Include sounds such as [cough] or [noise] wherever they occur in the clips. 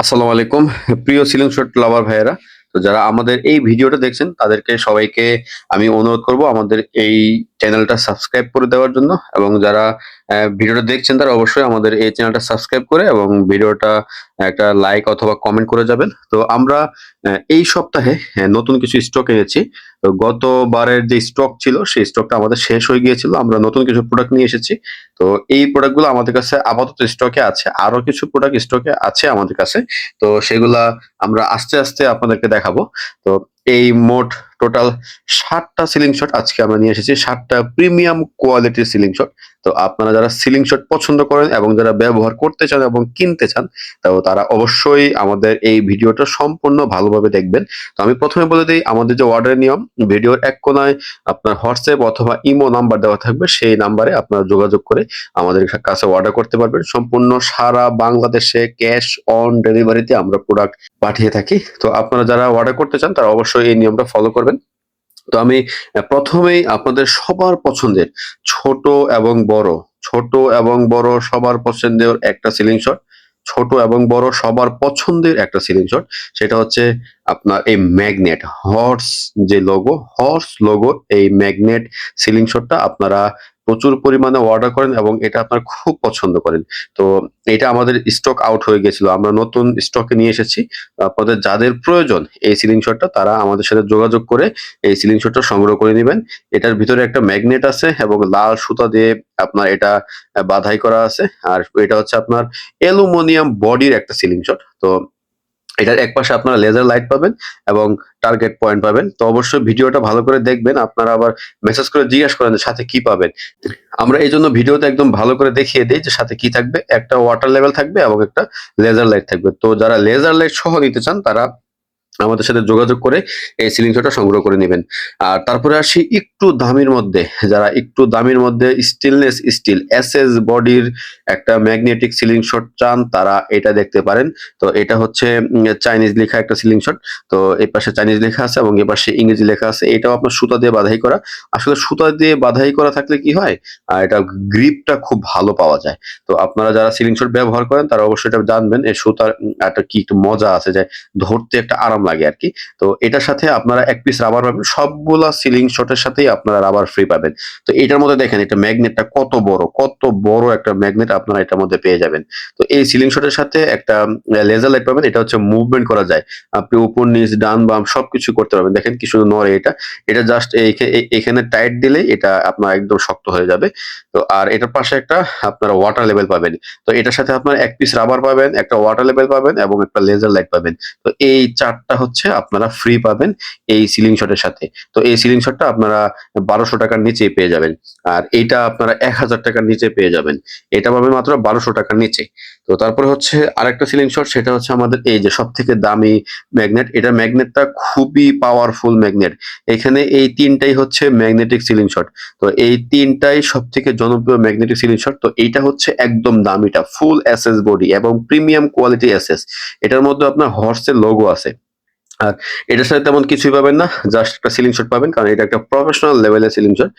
আসসালামু আলাইকুম। প্রিয় সিলিং শট লাভার ভাইয়েরা, তো যারা আমাদের এই ভিডিওটা দেখছেন, তাদেরকে সবাইকে আমি অনুরোধ করব আমাদের এই চ্যানেলটা সাবস্ক্রাইব করে দেওয়ার জন্য এবং যারা ভিডিওটা দেখছেন তারা অবশ্যই আমাদের এই চ্যানেলটা সাবস্ক্রাইব করে এবং ভিডিওটা একটা লাইক অথবা কমেন্ট করে যাবেন। তো আমরা এই সপ্তাহে নতুন কিছু স্টক এনেছি। তো গতবারের যে স্টক ছিল, সেই স্টকটা আমাদের শেষ হয়ে গিয়েছিল। আমরা নতুন কিছু প্রোডাক্ট নিয়ে এসেছি। তো এই প্রোডাক্টগুলো আমাদের কাছে আপাতত স্টকে আছে। আরও কিছু প্রোডাক্ট স্টকে আছে আমাদের কাছে। তো সেগুলা আমরা আস্তে আস্তে আপনাদেরকে দেখাবো। তো এই মোট টোটাল ষাটটা সিলিং শট আজকে আমরা নিয়ে এসেছি ষাটটা প্রিমিয়াম কোয়ালিটির সিলিং শট তো আপনারা যারা সিলিং শট পছন্দ করেন এবং যারা ব্যবহার করতে চান এবং কিনতে চান, তো তারা অবশ্যই আমাদের এই ভিডিওটা সম্পূর্ণ ভালোভাবে দেখবেন। তো আমি প্রথমে বলে দিই, আমাদের যে অর্ডারের নিয়ম, ভিডিওর এক কোনায় আপনার হোয়াটসঅ্যাপ অথবা ইমো নাম্বার দেওয়া থাকবে, সেই নাম্বারে আপনারা যোগাযোগ করে আমাদের কাছে অর্ডার করতে পারবেন। সম্পূর্ণ সারা বাংলাদেশে ক্যাশ অন ডেলিভারিতে আমরা প্রোডাক্ট পাঠিয়ে থাকি। তো আপনারা যারা অর্ডার করতে চান, তারা অবশ্যই এই নিয়মটা ফলো করবেন। তো আমি প্রথমেই আপনাদের সবার পছন্দের ছোট এবং বড়, ছোট এবং বড় সবার পছন্দের একটা সিলিং শট ছোট এবং বড় সবার পছন্দের একটা সিলিং শট সেটা হচ্ছে আপনার এই ম্যাগনেট হর্স যে লোগো হর্স লোগো এই ম্যাগনেট সিলিং শটটা আপনারা প্রচুর পরিমাণে অর্ডার করেন এবং এটা আপনার খুব পছন্দ করেন। তো এটা আমাদের স্টক আউট হয়ে গেছিল। আমরা নতুন স্টকে নিয়ে এসেছি। আপনাদের যাদের প্রয়োজন এই সিলিং শটটা তারা আমাদের সাথে যোগাযোগ করে এই সিলিং শটটা সংগ্রহ করে নেবেন। এটার ভিতরে একটা ম্যাগনেট আছে এবং লাল সুতা দিয়ে আপনার এটা বাধাই করা আছে। আর এটা হচ্ছে আপনার অ্যালুমিনিয়াম বডির একটা সিলিং শট তো এটার এক পাশে আপনারা লেজার লাইট পাবেন এবং টার্গেট পয়েন্ট পাবেন। তো অবশ্যই ভিডিওটা ভালো করে দেখবেন, আপনারা আবার মেসেজ করে জিজ্ঞাসা করেন সাথে কি পাবেন। আমরা এই জন্য ভিডিওতে একদম ভালো করে দেখিয়ে দিই যে সাথে কি থাকবে। একটা ওয়াটার লেভেল থাকবে এবং একটা লেজার লাইট থাকবে। তো যারা লেজার লাইট সহ নিতে চান তারা আমাদের সাথে যোগাযোগ করে এই সিলিং শটটা সংগ্রহ করে নেবেন। আর তারপরে আসি একটু দামির মধ্যে। যারা একটু দামির মধ্যে স্টিলনেস স্টিল এস এস বডির একটা ম্যাগনেটিক সিলিং শট চান, তারা এটা দেখতে পারেন। তো এটা হচ্ছে চাইনিজ লেখা একটা সিলিং শট তো এই পাশে চাইনিজ লেখা আছে এবং এ পাশে ইংরেজি লেখা আছে। এটাও আপনার সুতা দিয়ে বাধাই করা। আসলে সুতা দিয়ে বাধাই করা থাকলে কি হয়? আর এটা গ্রিপটা খুব ভালো পাওয়া যায়। তো আপনারা যারা সিলিং শট ব্যবহার করেন, তারা অবশ্যই এটা জানবেন। এই সুতার একটা কি একটু মজা আছে যে ধরতে একটা আরাম লাগে আর কি। তো এটার সাথে আপনারা এক পিস রাবার পাবেন, সবগুলা সিলিং শটের সাথেই আপনারা রাবার ফ্রি পাবেন। তো এটার মধ্যে দেখেন, এটা ম্যাগনেটটা কত বড় কত বড় একটা ম্যাগনেট আপনারা এটার মধ্যে পেয়ে যাবেন। তো এই সিলিং শটের সাথে একটা লেজার লাইট পাবেন, এটা হচ্ছে মুভমেন্ট করা যায়। আপনি উপর নিচ, ডান, বাম সবকিছু করতে পারবেন। দেখেন কি সুন্দর নড়ে এটা। এটা জাস্ট এখানে টাইট দিলেই এটা আপনার একদম শক্ত হয়ে যাবে। তো আর এটার পাশে একটা আপনারা ওয়াটার লেভেল পাবেন। তো এটার সাথে আপনার এক পিস রাবার পাবেন, একটা ওয়াটার লেভেল পাবেন এবং একটা লেজার লাইট পাবেন। তো এই চারটা হচ্ছে আপনারা ফ্রি পাবেন এই সিলিং শটের সাথে। তো এই সিলিং শটটা আপনারা বারোশো টাকার নিচে পেয়ে যাবেন। আর এইটা আপনারা এক হাজার টাকার নিচে পেয়ে যাবেন। এটা পাবেন মাত্র বারোশো টাকার নিচে। তো তারপরে হচ্ছে আরেকটা সিলিং শট সেটা হচ্ছে আমাদের এই যে সব থেকে দামি ম্যাগনেট এটা ম্যাগনেটটা খুবই পাওয়ারফুল ম্যাগনেট এখানে এই তিনটাই হচ্ছে ম্যাগনেটিক সিলিং শট তো এই তিনটাই সব থেকে জনপ্রিয় ম্যাগনেটিক সিলিং শট তো এইটা হচ্ছে একদম দামিটা ফুল এসএস বডি এবং প্রিমিয়াম কোয়ালিটি এসএস এটার মধ্যে আপনার হর্সের লোগো আছে। আর এটার সাথে তেমন কিছুই পাবেন না জাস্ট একটা সিলিং শট পাবেন, কারণ এটা একটা প্রফেশনাল লেভেলের সিলিং শট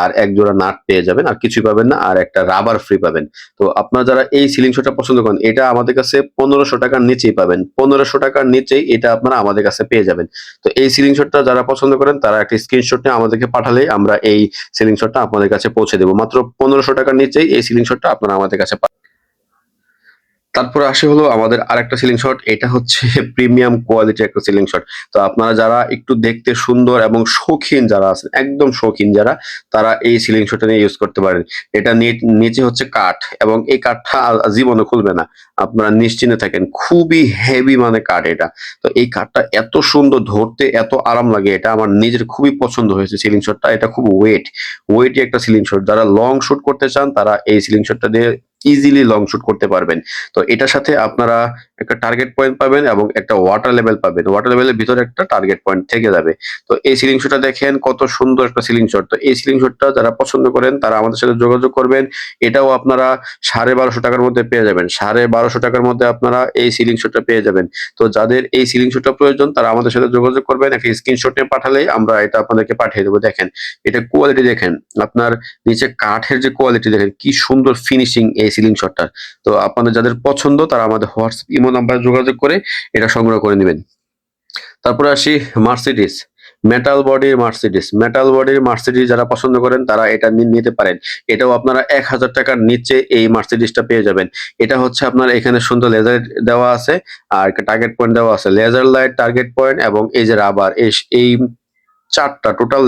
আর এক জোড়া নাট পেয়ে যাবেন, আর কিছুই পাবেন না, আর একটা রাবার ফ্রি পাবেন। তো আপনারা যারা এই সিলিং শটটা পছন্দ করেন, এটা আমাদের কাছে পনেরোশো টাকার নিচেই পাবেন, পনেরোশো টাকার নিচেই এটা আপনারা আমাদের কাছে পেয়ে যাবেন। তো এই সিলিং শটটা যারা পছন্দ করেন, তারা একটা স্ক্রিনশট নিয়ে আমাদেরকে পাঠালেই আমরা এই সিলিং শটটা আপনাদের কাছে পৌঁছে দেবো। মাত্র পনেরোশো টাকার নিচেই এই সিলিং শটটা আপনারা আমাদের কাছে পাবেন তারপরে আসে হলো আমাদের আরেকটা সিলিং শট এটা হচ্ছে [laughs] প্রিমিয়াম কোয়ালিটি একটা সিলিং শট তো আপনারা যারা একটু দেখতে সুন্দর এবং শৌখিন যারা আছেন, একদম শৌখিন যারা, তারা এই সিলিং শটটা নিয়ে ইউজ করতে পারেন। এটা নিচে হচ্ছে কাঠ এবং এই কাঠটা জীবনে খুলবে না। আপনারা নিশ্চিন্তে থাকেন, খুবই হেভি মানে কাঠ এটা। তো এই কাঠটা এত সুন্দর ধরতে, এত আরাম লাগে এটা, আমার নিজের খুবই পছন্দ হয়েছে সিলিং শটটা এটা খুব ওয়েট ওয়েটই একটা সিলিং শট যারা লং শুট করতে চান, তারা এই সিলিং শটটা দিয়ে ইজিলি লং শুট করতে পারবেন। তো এটার সাথে আপনারা একটা টার্গেট পয়েন্ট পাবেন এবং একটা ওয়াটার লেভেল পাবেন। ওয়াটার লেভেলের ভিতরে একটা টার্গেট পয়েন্ট থেকে যাবে। তো এই সিলিং শটটা দেখেন কত সুন্দর একটা সিলিং শট তো এই সিলিং শটটা যারা পছন্দ করেন, তারা আমাদের সাথে যোগাযোগ করবেন। এটাও আপনারা সাড়ে বারোশো টাকার মধ্যে পেয়ে যাবেন। সাড়ে বারোশো টাকার মধ্যে আপনারা এই সিলিং শটটা পেয়ে যাবেন। তো যাদের এই সিলিং শটটা প্রয়োজন, তারা আমাদের সাথে যোগাযোগ করবেন। একটা স্ক্রিনশট নিয়ে পাঠালেই আমরা এটা আপনাদেরকে পাঠিয়ে দেবো। দেখেন, এটা কোয়ালিটি দেখেন। আপনার নিচে কাঠের যে কোয়ালিটি দেখেন, কি সুন্দর ফিনিশিং এই সিলিং শটটার তো আপনাদের যাদের পছন্দ, তারা আমাদের হোয়াটসঅ্যাপ ইমো নাম্বারে যোগাযোগ করে এটা সংগ্রহ করে নেবেন। তারপরে আসি মার্সিডিস মেটাল বডির মার্সিডিস মেটাল বডির মার্সিডিস যারা পছন্দ করেন, তারা এটা নিতে পারেন। এটাও আপনারা এক হাজার টাকার নিচে এই মার্সিডিসটা পেয়ে যাবেন। এটা হচ্ছে আপনার এখানে সুন্দর লেজার দেওয়া আছে, আর টার্গেট পয়েন্ট দেওয়া আছে। লেজার লাইট টার্গেট পয়েন্ট এবং এই যে রাবার এই চারটা টোটাল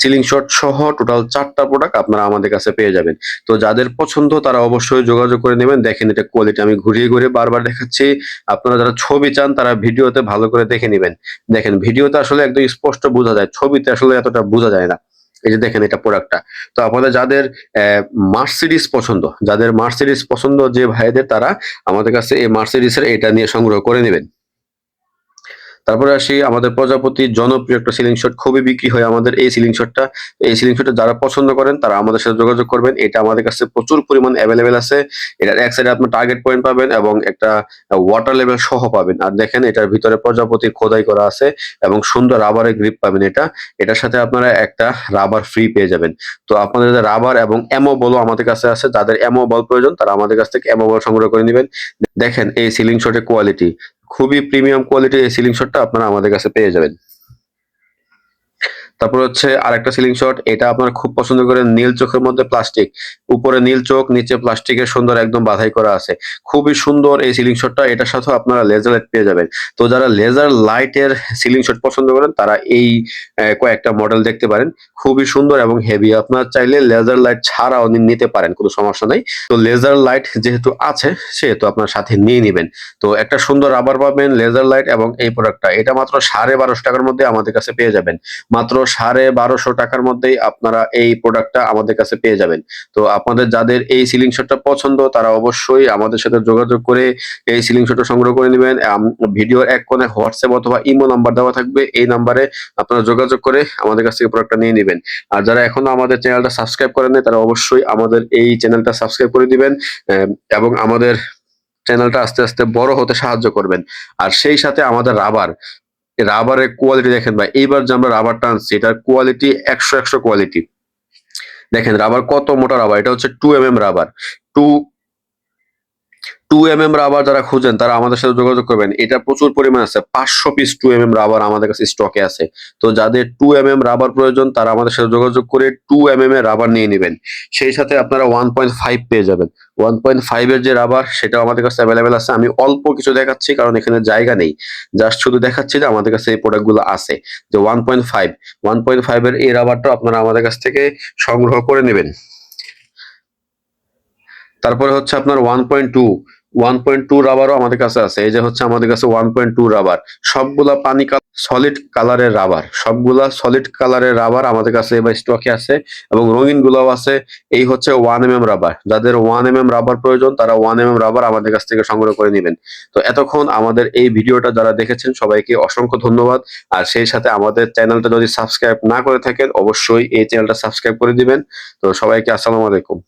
সিলিং শট সহ টোটাল চারটা প্রোডাক্ট আপনারা আমাদের কাছে পেয়ে যাবেন। তো যাদের পছন্দ তারা অবশ্যই যোগাযোগ করে নেবেন। দেখেন এটা কোয়ালিটি আমি ঘুরিয়ে ঘুরিয়ে বারবার দেখাচ্ছি। আপনারা যারা ছবি চান তারা ভিডিওতে ভালো করে দেখে নেবেন। দেখেন ভিডিওতে আসলে একদম স্পষ্ট বোঝা যায়, ছবিতে আসলে এতটা বোঝা যায় না। এই যে দেখেন এটা প্রোডাক্টটা তো আপনাদের যাদের মার্সিডিস পছন্দ, যাদের মার্সিডিস পছন্দ যে ভাইদের তারা আমাদের কাছে এই মার্সিডিসের এটা নিয়ে সংগ্রহ করে নেবেন। তারপরে আসি আমাদের প্রজাপতির জনপ্রিয় একটা সিলিং শট খুবই বিক্রি হয় আমাদের এই সিলিং শটটা এই সিলিং শটটা যারা পছন্দ করেন, তারা আমাদের সাথে যোগাযোগ করবেন। এটা আমাদের কাছে প্রচুর পরিমাণ অ্যাভেলেবেল আছে। এটার এক সাইডে আপনি টার্গেট পয়েন্ট পাবেন এবং একটা ওয়াটার লেভেল সহ পাবেন। আর দেখেন, এটার ভিতরে প্রজাপতি খোদাই করা আছে এবং সুন্দর রাবারের গ্রিপ পাবেন এটা। এটার সাথে আপনারা একটা রাবার ফ্রি পেয়ে যাবেন। তো আপনাদের রাবার এবং এমো বলও আমাদের কাছে আছে, যাদের এমো বল প্রয়োজন, তারা আমাদের কাছ থেকে এমো বল সংগ্রহ করে নেবেন। দেখেন, এই সিলিং শটের কোয়ালিটি খুবই প্রিমিয়াম কোয়ালিটির এই সিলিং শটটা আপনারা আমাদের কাছে পেয়ে যাবেন। তারপর হচ্ছে আরেকটা সিলিং শট এটা আপনার খুব পছন্দ করেন, নীল চোখের মধ্যে প্লাস্টিক উপরে নীল চোখ, নিচে প্লাস্টিকের সুন্দর একদম বাধাই করা আছে। খুবই সুন্দর এই সিলিং শটটা এটার সাথে আপনারা লেজার লাইট পেয়ে যাবেন। তো যারা লেজার লাইটের সিলিং শট পছন্দ করেন, তারা এই কয়েকটা মডেল দেখতে পারেন। খুবই সুন্দর এবং হেভি আপনারা চাইলে লেজার লাইট ছাড়াও নিতে পারেন, কোনো সমস্যা নাই। তো লেজার লাইট যেহেতু আছে, সেহেতু আপনার সাথে নিয়ে নেবেন। তো একটা সুন্দর রাবার পাবেন লেজার লাইট এবং এই প্রোডাক্টটা এটা মাত্র সাড়ে বারোশো টাকার মধ্যে আমাদের কাছে পেয়ে যাবেন। মাত্র সাড়ে বারোশো টাকার মধ্যেই আপনারা এই প্রোডাক্টটা আমাদের কাছে পেয়ে যাবেন। তো আপনাদের যাদের এই সিলিং শটটা পছন্দ, তারা অবশ্যই আমাদের সাথে যোগাযোগ করে এই সিলিং শটটা সংগ্রহ করে নেবেন। ভিডিওর এক কোণে হোয়াটসঅ্যাপ অথবা ইমো নাম্বার দেওয়া থাকবে। এই নাম্বারে আপনারা যোগাযোগ করে আমাদের কাছ থেকে প্রোডাক্টটা নিয়ে নেবেন। আর যারা এখনও আমাদের চ্যানেলটা সাবস্ক্রাইব করেন তারা অবশ্যই আমাদের এই চ্যানেলটা সাবস্ক্রাইব করে দিবেন এবং আমাদের চ্যানেলটা আস্তে আস্তে বড় হতে সাহায্য করবেন। আর সেই সাথে আমাদের রাবার রাবারের কোয়ালিটি দেখেন ভাই, এইবার যে আমরা রাবার টানছি, এটার কোয়ালিটি একশো একশো কোয়ালিটি দেখেন রাবার কত মোটা রাবার, এটা হচ্ছে two M M rubber. Two two M M rubber যারা খুঁজেন, তারা আমাদের সাথে যোগাযোগ করবেন। এটা প্রচুর পরিমাণ আছে। পাঁচশো piece two M M rubber আমাদের কাছে স্টকে আছে। তো যাদের টু এম এম রাবার প্রয়োজন, তারা আমাদের সাথে যোগাযোগ করে টু এম এম এর রাবার নিয়ে নেবেন। সেই সাথে আপনারা ওয়ান পয়েন্ট ফাইভ পেয়ে যাবেন। ওয়ান পয়েন্ট ফাইভ এর যে রাবার সেটাও আমাদের কাছে অ্যাভেলেবেল আছে। আমি অল্প কিছু দেখাচ্ছি, কারণ এখানে জায়গা নেই। জাস্ট শুধু দেখাচ্ছি যে আমাদের কাছে এই প্রোডাক্টগুলো আছে। যে one point five one point five এর এই রাবারটা আপনারা আমাদের কাছ থেকে সংগ্রহ করে নেবেন। তারপরে হচ্ছে আপনার one point two one point two রাবারও আমাদের কাছে আছে। এই যে হচ্ছে আমাদের কাছে ওয়ান পয়েন্ট টু রাবার সবগুলা পানি সলিড কালারের রাবার সবগুলা সলিড কালারের রাবার আমাদের কাছে এবার স্টকে আছে এবং রঙিন গুলাও আছে। এই হচ্ছে ওয়ান এম এম রাবার যাদের ওয়ান এম রাবার প্রয়োজন, তারা ওয়ান এম এম রাবার আমাদের কাছ থেকে সংগ্রহ করে নেবেন। তো এতক্ষণ আমাদের এই ভিডিওটা যারা দেখেছেন, সবাইকে অসংখ্য ধন্যবাদ। আর সেই সাথে আমাদের চ্যানেলটা যদি সাবস্ক্রাইব না করে থাকেন, অবশ্যই এই চ্যানেলটা সাবস্ক্রাইব করে দিবেন। তো সবাইকে আসসালামু আলাইকুম।